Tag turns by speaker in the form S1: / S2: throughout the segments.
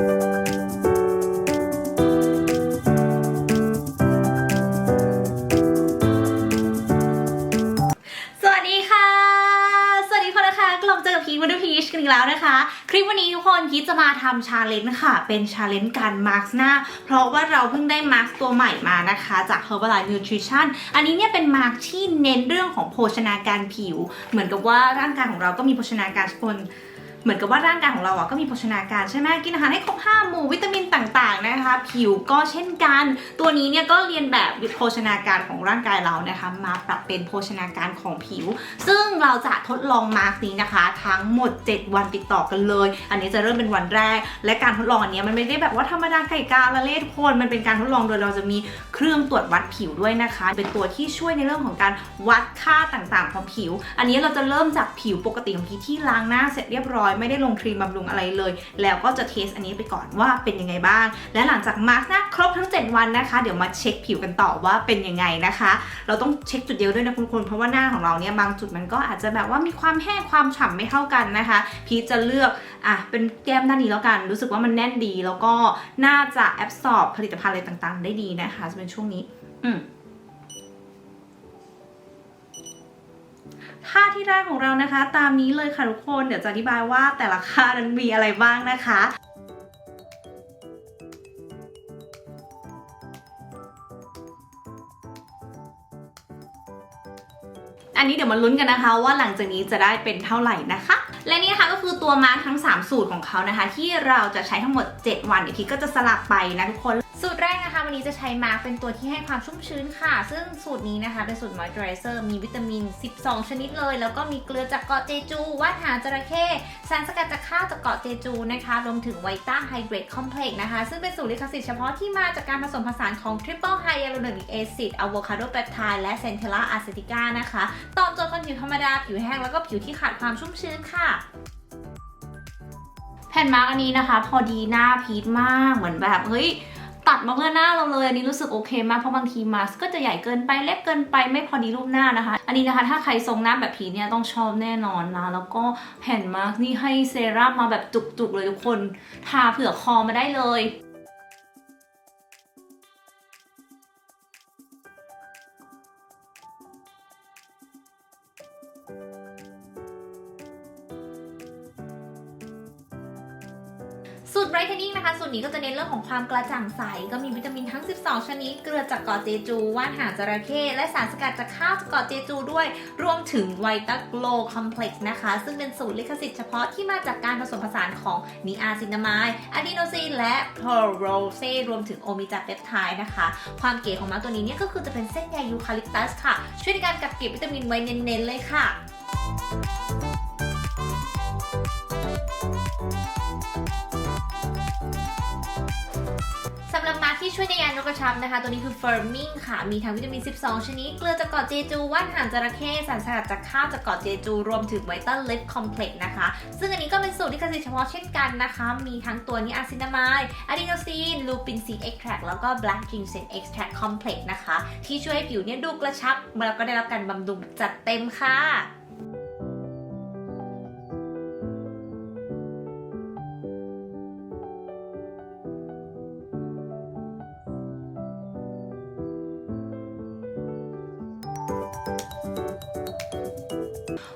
S1: สวัสดีค่ะสวัสดีคนนะคะกลับเจอกับพีวันดอร์พีชกันอีกแล้วนะคะ คลิปวันนี้ทุกคนพีชจะมาทำชาเลนจ์ค่ะ เป็นชาเลนจ์การมาร์กหน้า เพราะว่าเราเพิ่งได้มาร์กตัวใหม่มานะคะ จาก Herbalife Nutrition อันนี้เนี่ยเป็นมาร์กที่เน้นเรื่องของโภชนาการผิว เหมือนกับว่าร่างกายของเราก็มีโภชนาการคน เหมือนกับว่าร่างกายของเราอะก็มีโภชนาการใช่ไหมกินอาหารให้ครบห้าหมู่วิตามินต่างๆนะคะ ผิวก็เช่นกัน ตัวนี้เนี่ยก็เรียนแบบโภชนาการของร่างกายเรานะคะ มาปรับเป็นโภชนาการของผิว ซึ่งเราจะทดลองมาร์กนี้นะคะ ทั้งหมด 7 วันติดต่อกันเลย อันนี้จะเริ่มเป็นวันแรก และการทดลองอันนี้มันไม่ได้แบบว่าธรรมดาไก่กาละเล่ทุกคนมันเป็นการทดลองโดยเราจะมี เครื่องตรวจวัดผิวด้วยนะคะ เป็นตัวที่ช่วยในเรื่องของการวัดค่าต่างๆ ของผิว อันนี้เราจะเริ่มจากผิวปกติของพีที่ล้างหน้าเสร็จเรียบร้อยไม่ได้ลงครีมบำรุงอะไรเลย แล้วก็จะเทสอันนี้ไปก่อนว่าเป็นยังไงบ้าง และหลังจากมาร์กหน้าครบทั้ง 7 วันนะคะ เดี๋ยวมาเช็คผิวกันต่อว่าเป็นยังไงนะคะ เราต้องเช็คจุดเดียวด้วยนะคุณคนเพราะว่าหน้าของเราเนี่ยบางจุดมันก็อาจจะแบบว่ามีความแห้งความฉ่ำไม่เท่ากันนะคะ พีจะเลือกอะเป็นแก้มด้านนี้แล้วกัน รู้สึกว่ามันแน่นดี แล้วก็น่าจะแอบสอบผลิตภัณฑ์อะไรต่างๆ ได้ดีนะคะจะเป็นช่วงนี้ อืมค่าที่แรกของเรานะคะ ตามนี้เลยค่ะทุกคนเดี๋ยวจะอธิบายว่าแต่ละค่านั้นมีอะไรบ้างนะคะอันนี้เดี๋ยวมาลุ้นกันนะคะว่าหลังจากนี้จะได้เป็นเท่าไหร่นะคะ และนี่นะคะก็คือตัวมาร์คทั้ง 3 สูตรของเขานะคะ ที่เราจะใช้ทั้งหมด 7 วันเดี๋ยวพีก็จะสลับไปนะทุกคน สูตรแรกนะคะ วันนี้จะใช้มาร์คเป็นตัวที่ให้ความชุ่มชื้นค่ะ ซึ่งสูตรนี้นะคะเป็นสูตรมอยส์เจอไรเซอร์มีวิตามิน 12 ชนิดเลย แล้วก็มีเกลือจากเกาะเจจู ว่านหางจระเข้สารสกัดจากข้าวจากเกาะเจจูนะคะรวมถึงไวต้าไฮเดรตคอมเพล็กซ์นะคะ ซึ่งเป็นสูตรลิขสิทธิ์เฉพาะที่มาจากการผสมผสานของ Triple Hyaluronic Acid Avocado Peptide และ Centella Acetica นะคะตอบโจทย์คนผิวธรรมดาผิวแห้งแล้วก็ผิวที่ขาดความชุ่มชื้นค่ะแผ่นมาร์กอันนี้นะคะ พอดีหน้าพีทมากเหมือนแบบเฮ้ย ตัดมาเพื่อหน้าเราเลยอันนี้รู้สึกโอเคมากเพราะบางทีมาสก็จะใหญ่เกินไปเล็กเกินไปไม่พอดีรูปหน้านะคะ อันนี้นะคะถ้าใครทรงหน้าแบบพีเนี่ยต้องชอบแน่นอนนะแล้วก็แผ่นมาร์กนี่ให้เซรั่มมาแบบจุกๆเลยทุกคนทาเผื่อคอมาได้เลย สูตร brightening นะคะสูตรนี้ก็จะเน้นเรื่องของความกระจ่างใส ก็มีวิตามินทั้ง 12 ชนิด เกลือจากเกาะเจจู ว่านหางจระเข้และสารสกัดจากข้าวจากเกาะเจจูด้วย รวมถึงไวตาโกลคอมเพล็กซ์นะคะ ซึ่งเป็นสูตรลิขสิทธิ์เฉพาะที่มาจากการผสมผสานของนีอาซินามายอะดีโนซีนและโพโรเซรวมถึงโอมิจาเปปไทด์นะคะ ความเก๋ของมาตัวนี้เนี่ยก็คือจะเป็นเส้นใยยูคาลิปตัสค่ะ ช่วยในการกักเก็บวิตามินไว้เน้นๆเลยค่ะ ที่ช่วยในการยกกระชับนะคะ ตัวนี้คือ Firming ค่ะ มีทั้งวิตามิน 12 ชนิด เกลือจากเกาะเจจู ว่านหางจระเข้สารสกัดจากข้าวจากเกาะเจจู รวมถึงไวต้าลิปคอมเพล็กซ์นะคะ ซึ่งอันนี้ก็เป็นสูตรที่เกษตรเฉพาะเช่นกันนะคะ มีทั้งตัวนี้อะซินามายอะดีโนซีน ลูปินซีเอ็กแทรกแล้วก็ black ginseng extract complex นะคะ ที่ช่วยให้ผิวเนี่ยดูกระชับแล้วก็ได้รับการบำรุงจัดเต็มค่ะ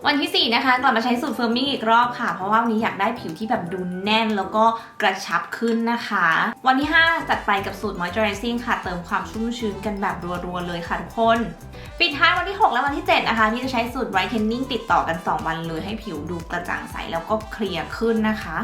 S1: วันที่ 4 นะคะ กลับมาใช้สูตรเฟิร์มมิ่งอีกรอบค่ะ เพราะว่าวันนี้อยากได้ผิวที่แบบดูแน่นแล้วก็กระชับขึ้นนะคะ วันที่ 5 จัดไปกับสูตร moisturizing ค่ะ เติมความชุ่มชื้นกันแบบรัวๆเลยค่ะทุกคน ปิดท้ายวันที่ 6 และวันที่ 7 นะคะ ที่จะใช้สูตร brightening ติดต่อกัน 2 วันเลยให้ผิวดูกระจ่างใสแล้วก็เคลียร์ขึ้นนะคะ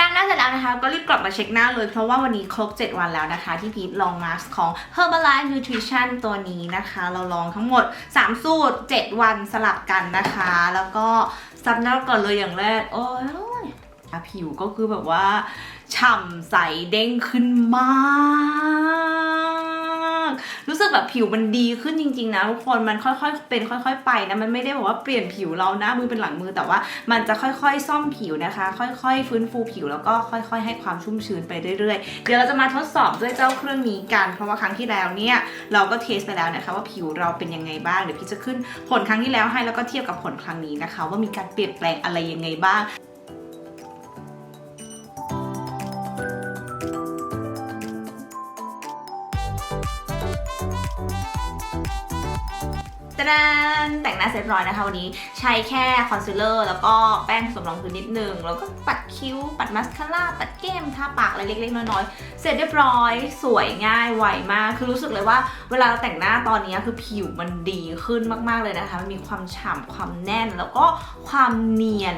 S1: ล้างหน้าเสร็จแล้วนะคะ ก็รีบกลับมาเช็คหน้าเลย เพราะว่าวันนี้ครบ 7 วันแล้วนะคะ ที่พีทลองมาสก์ของ Herbalife Nutrition ตัวนี้นะคะ เราลองทั้งหมด 3 สูตร 7 วันสลับกันนะคะ แล้วก็ซับหน้าก่อนเลยอย่างแรก โอ้ยผิวก็คือแบบว่าฉ่ำใสเด้งขึ้นมาก รู้สึกแบบผิวมันดีขึ้นจริง ๆ นะทุกคนมันค่อยๆเป็นค่อย ๆ ไปนะมันไม่ได้บอกว่าเปลี่ยนผิวเราหน้ามือเป็นหลังมือแต่ว่ามันจะค่อยๆ ซ่อมผิวนะคะ ค่อยๆ ฟื้นฟูผิวแล้วก็ค่อย ๆ ให้ความชุ่มชื้นไปเรื่อยๆ เดี๋ยวเราจะมาทดสอบด้วยเจ้าเครื่องนี้กันเพราะว่าครั้งที่แล้วเนี่ยเราก็เทสไปแล้วนะคะว่าผิวเราเป็นยังไงบ้างเดี๋ยวพี่จะขึ้นผลครั้งที่แล้วให้แล้วก็เทียบกับผลครั้งนี้นะคะ ว่ามีการเปลี่ยนแปลงอะไรยังไงบ้าง ดนแต่งหน้าเสร็จร้อยนะคะวันนี้ใช้แค่คอนซีลเลอร์แล้วก็แป้งผสมรองพื้นนิดนึง แล้วก็ปัดคิ้ว ปัดมัสคาร่า ปัดแก้ม ทาปากอะไรเล็กๆน้อยๆ เสร็จเรียบร้อย สวยง่ายไวมาก คือรู้สึกเลยว่าเวลาเราแต่งหน้าตอนนี้คือผิวมันดีขึ้นมากๆเลยนะคะ มันมีความฉ่ำความแน่นแล้วก็ความเนียน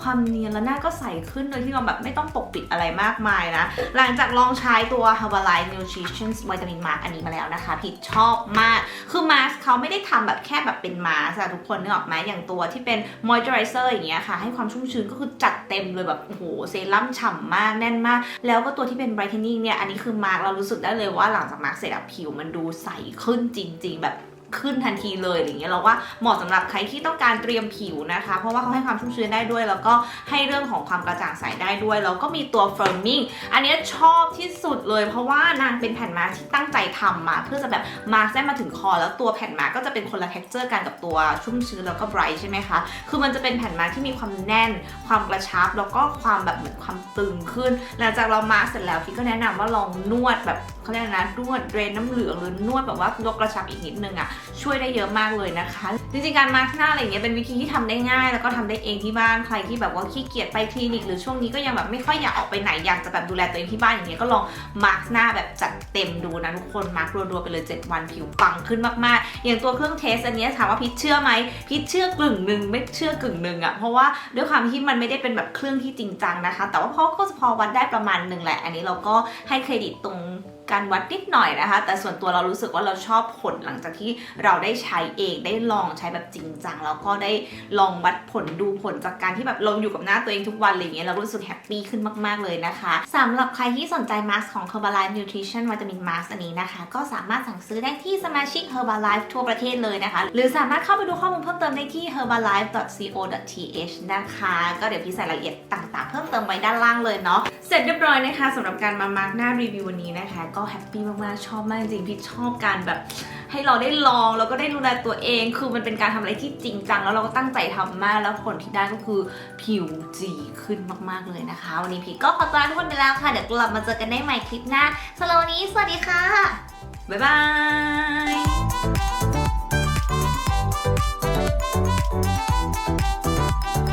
S1: ความเนียนแล้วหน้าก็ใสขึ้นโดยที่เราแบบไม่ต้องปกปิดอะไรมากมายนะ หลังจากลองใช้ตัว Herbalife Nutrition Vitamin Mask อันนี้มาแล้วนะคะผิดชอบมาก คือมาสเขาไม่ได้ทำแบบแค่แบบเป็นมาสอะทุกคนนึกออกไหมอย่างตัวที่เป็น moisturizer อย่างเงี้ยค่ะ ให้ความชุ่มชื้นก็คือจัดเต็มเลยแบบโอ้โหเซรั่มฉ่ำมากแน่นมาก แล้วก็ตัวที่เป็น brightening เนี่ยอันนี้คือมาร์กเรารู้สึกได้เลยว่าหลังจากมาร์กเสร็จผิวมันดูใสขึ้นจริง ๆ แบบ ขึ้นทันทีเลยอย่างเงี้ยเราว่าเหมาะสำหรับใครที่ต้องการเตรียมผิวนะคะ เพราะว่าเขาให้ความชุ่มชื้นได้ด้วย แล้วก็ให้เรื่องของความกระจ่างใสได้ด้วย แล้วก็มีตัว firming อันนี้ชอบที่สุดเลย เพราะว่านางเป็นแผ่นมาที่ตั้งใจทำมา เพื่อจะแบบมาร์กได้มาถึงคอ แล้วตัวแผ่นมาก็จะเป็นคนละ texture กันกับตัวชุ่มชื้นแล้วก็ bright ใช่ไหมคะ คือมันจะเป็นแผ่นมาที่มีความแน่น ความกระชับ แล้วก็ความแบบเหมือนความตึงขึ้น หลังจากเรามาร์เสร็จแล้วพี่ก็แนะนำว่าลองนวดแบบ เขาเรียกนะนวดเดรนน้ำเหลืองหรือนวดแบบว่ายกกระชับอีกนิดนึงอะช่วยได้เยอะมากเลยนะคะ จริงๆการมาร์กหน้าอะไรเงี้ยเป็นวิธีที่ทำได้ง่าย แล้วก็ทำได้เองที่บ้านใครที่แบบว่าขี้เกียจไปคลินิก หรือช่วงนี้ก็ยังแบบไม่ค่อยอยากออกไปไหนอยากจะแบบดูแลตัวเองที่บ้านอย่างเงี้ยก็ลองมาร์กหน้าแบบจัดเต็มดูนะทุกคนมาร์กรัวๆไปเลย 7 วันผิวปังขึ้นมากๆ อย่างตัวเครื่องเทสอันนี้ถามว่าพิชเชื่อไหมพิชเชื่อกึ่งหนึ่งไม่เชื่อกึ่งหนึ่งอะเพราะว่าด้วยความที่มันไม่ได้เป็นแบบเครื่องที่จริงจังนะคะ แต่ว่าเขาก็จะพอวัดได้ประมาณหนึ่งแหละ อันนี้เราก็ให้เครดิตตรงการวัดนิดหน่อยนะคะ แต่ส่วนตัวเรารู้สึกว่าเราชอบผลหลังจากที่เราได้ใช้เองได้ลองใช้แบบจริงจังแล้วก็ได้ลองวัดผลดูผลจากการที่แบบเราอยู่กับหน้าตัวเองทุกวันอะไรเงี้ยเรารู้สึกแฮปปี้ขึ้นมาก ๆ เลยนะคะสำหรับใครที่สนใจมาสของ Herbalife Nutrition Vitamin Mask อันนี้นะคะ ก็สามารถสั่งซื้อได้ที่สมาชิก Herbalife ทั่วประเทศเลยนะคะ หรือสามารถเข้าไปดูข้อมูลเพิ่มเติมได้ที่ herbalife.co.th นะคะ ก็เดี๋ยวพี่ใส่รายละเอียดต่าง ๆ เพิ่มเติมไว้ด้านล่างเลยเนาะ เสร็จเรียบร้อยนะคะสำหรับการมามาร์กหน้ารีวิววันนี้นะคะ ก็แฮปปี้มากๆชอบมากจริงพี่ชอบการแบบให้เราได้ลองแล้วก็ได้ดูแลตัวเอง คือมันเป็นการทำอะไรที่จริงจังแล้วเราก็ตั้งใจทำมาก แล้วผลที่ได้ก็คือผิวจีขึ้นมากๆเลยนะคะ วันนี้พี่ก็ขอตัวลาทุกคนไปแล้วค่ะ เดี๋ยวกลับมาเจอกันได้ใหม่คลิปหน้าสำหรับวันนี้สวัสดีค่ะ บ๊ายบาย